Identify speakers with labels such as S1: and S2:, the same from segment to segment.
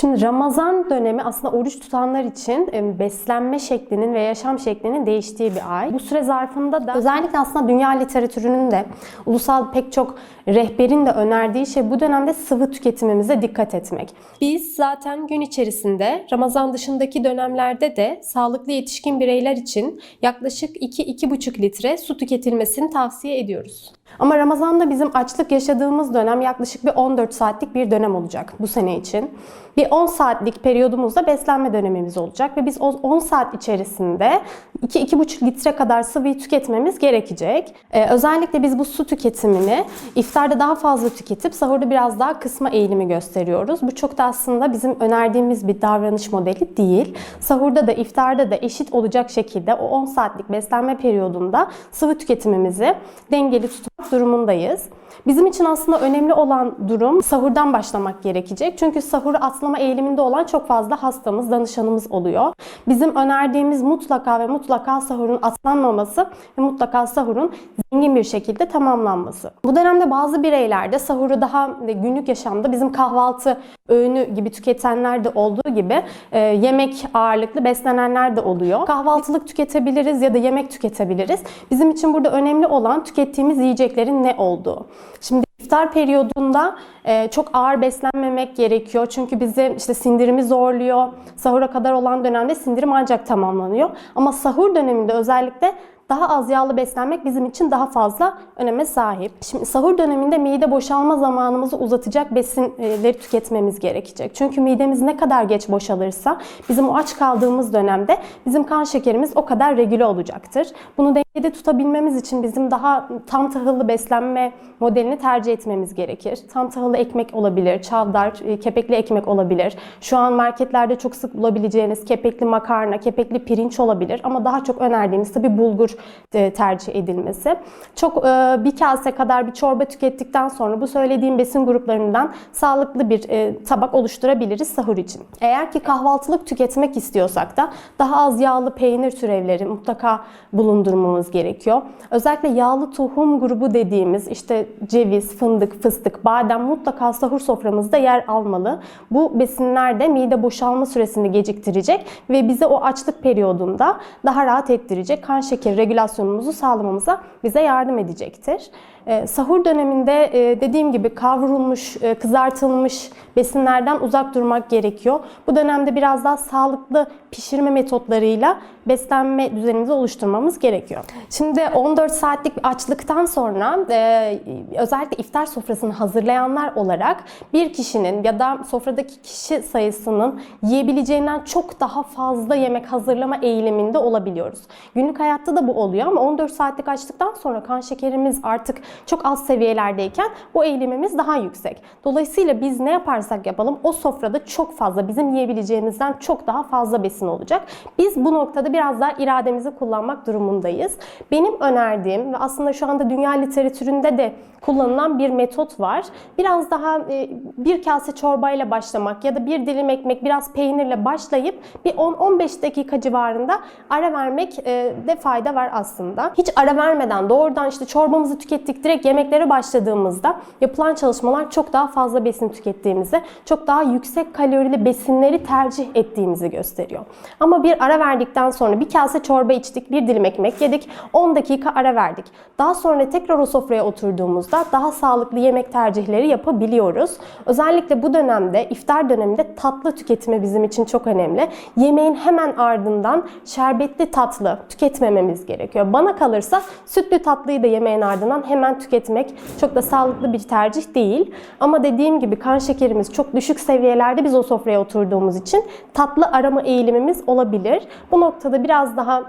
S1: Şimdi Ramazan dönemi aslında oruç tutanlar için beslenme şeklinin ve yaşam şeklinin değiştiği bir ay. Bu süre zarfında da özellikle aslında dünya literatürünün de ulusal pek çok rehberin de önerdiği şey bu dönemde sıvı tüketimimize dikkat etmek. Biz zaten gün içerisinde Ramazan dışındaki dönemlerde de sağlıklı yetişkin bireyler için yaklaşık 2-2,5 litre su tüketilmesini tavsiye ediyoruz. Ama Ramazan'da bizim açlık yaşadığımız dönem yaklaşık bir 14 saatlik bir dönem olacak bu sene için. Bir 10 saatlik periyodumuzda beslenme dönemimiz olacak ve biz o 10 saat içerisinde 2-2,5 litre kadar sıvıyı tüketmemiz gerekecek. Ee, özellikle biz bu su tüketimini iftarda daha fazla tüketip sahurda biraz daha kısma eğilimi gösteriyoruz. Bu çok da aslında bizim önerdiğimiz bir davranış modeli değil. Sahurda da iftarda da eşit olacak şekilde o 10 saatlik beslenme periyodunda sıvı tüketimimizi dengeli tutmak durumundayız. Bizim için aslında önemli olan durum sahurdan başlamak gerekecek. Çünkü sahuru atlama eğiliminde olan çok fazla hastamız, danışanımız oluyor. Bizim önerdiğimiz mutlaka ve mutlaka sahurun atlanmaması ve mutlaka sahurun zengin bir şekilde tamamlanması. Bu dönemde bazı bireylerde sahuru daha günlük yaşamda bizim kahvaltı öğünü gibi tüketenler de olduğu gibi e, yemek ağırlıklı beslenenler de oluyor. Kahvaltılık tüketebiliriz ya da yemek tüketebiliriz. Bizim için burada önemli olan tükettiğimiz yiyeceklerin ne olduğu. Şimdi iftar periyodunda e, çok ağır beslenmemek gerekiyor. Çünkü bizi işte sindirimi zorluyor. Sahura kadar olan dönemde sindirim ancak tamamlanıyor. Ama sahur döneminde özellikle daha az yağlı beslenmek bizim için daha fazla öneme sahip. Şimdi sahur döneminde mide boşalma zamanımızı uzatacak besinleri tüketmemiz gerekecek. Çünkü midemiz ne kadar geç boşalırsa bizim o aç kaldığımız dönemde bizim kan şekerimiz o kadar regüle olacaktır. Bunu dengede tutabilmemiz için bizim daha tam tahıllı beslenme modelini tercih etmemiz gerekir. Tam tahıllı ekmek olabilir, çavdar, e, kepekli ekmek olabilir. Şu an marketlerde çok sık bulabileceğiniz kepekli makarna, kepekli pirinç olabilir ama daha çok önerdiğimiz tabii bulgur e, tercih edilmesi. Çok e, bir kase kadar bir çorba tükettikten sonra bu söylediğim besin gruplarından sağlıklı bir tabak oluşturabiliriz sahur için. Eğer ki kahvaltılık tüketmek istiyorsak da daha az yağlı peynir türevleri mutlaka bulundurmamız gerekiyor. Özellikle yağlı tohum grubu dediğimiz işte ceviz, fındık, fıstık, badem mutlaka sahur soframızda yer almalı. Bu besinler de mide boşalma süresini geciktirecek ve bize o açlık periyodunda daha rahat ettirecek. Kan şekeri regülasyonumuzu sağlamamıza bize yardım edecektir. E, sahur döneminde e, dediğim gibi kavrulmuş, e, kızartılmış besinlerden uzak durmak gerekiyor. Bu dönemde biraz daha sağlıklı pişirme metotlarıyla beslenme düzenimizi oluşturmamız gerekiyor. Şimdi 14 saatlik açlıktan sonra e, özellikle iftar sofrasını hazırlayanlar olarak bir kişinin ya da sofradaki kişi sayısının yiyebileceğinden çok daha fazla yemek hazırlama eğiliminde olabiliyoruz. Günlük hayatta da bu oluyor ama 14 saatlik açlıktan sonra kan şekerimiz artık çok az seviyelerdeyken bu eğilimimiz daha yüksek. Dolayısıyla biz ne yaparsak yapalım o sofrada çok fazla bizim yiyebileceğimizden çok daha fazla besin olacak. Biz bu noktada biraz daha irademizi kullanmak durumundayız. Benim önerdiğim ve aslında şu anda dünya literatüründe de kullanılan bir metot var. Biraz daha e, bir kase çorbayla başlamak ya da bir dilim ekmek biraz peynirle başlayıp bir 10-15 dakika civarında ara vermek e, de fayda var aslında. Hiç ara vermeden doğrudan işte çorbamızı tükettik direkt yemeklere başladığımızda yapılan çalışmalar çok daha fazla besin tükettiğimizi, çok daha yüksek kalorili besinleri tercih ettiğimizi gösteriyor. Ama bir ara verdikten sonra bir kase çorba içtik, bir dilim ekmek yedik, 10 dakika ara verdik. Daha sonra tekrar o sofraya oturduğumuzda daha sağlıklı yemek tercihleri yapabiliyoruz. Özellikle bu dönemde, iftar döneminde tatlı tüketimi bizim için çok önemli. Yemeğin hemen ardından şerbetli tatlı tüketmememiz gerekiyor. Bana kalırsa sütlü tatlıyı da yemeğin ardından hemen tüketmek çok da sağlıklı bir tercih değil. Ama dediğim gibi kan şekerimiz çok düşük seviyelerde biz o sofraya oturduğumuz için tatlı arama eğilimimiz olabilir. Bu noktada biraz daha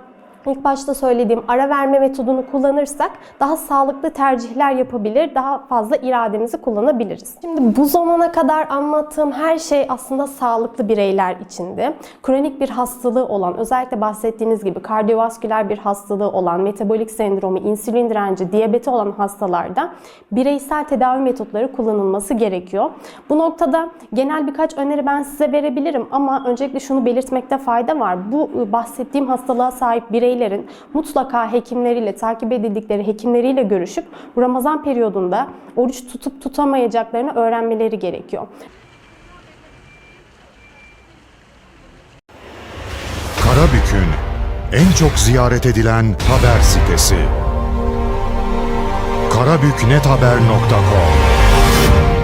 S1: İlk başta söylediğim ara verme metodunu kullanırsak daha sağlıklı tercihler yapabilir, daha fazla irademizi kullanabiliriz. Şimdi bu zamana kadar anlattığım her şey aslında sağlıklı bireyler içindi. Kronik bir hastalığı olan, özellikle bahsettiğiniz gibi kardiyovasküler bir hastalığı olan, metabolik sendromu, insülin direnci, diyabeti olan hastalarda bireysel tedavi metotları kullanılması gerekiyor. Bu noktada genel birkaç öneri ben size verebilirim ama öncelikle şunu belirtmekte fayda var. Bu ıı, bahsettiğim hastalığa sahip bireylerin mutlaka hekimleriyle, takip edildikleri hekimleriyle görüşüp bu Ramazan periyodunda oruç tutup tutamayacaklarını öğrenmeleri gerekiyor.
S2: Karabük'ün en çok ziyaret edilen haber sitesi. karabüknethaber.com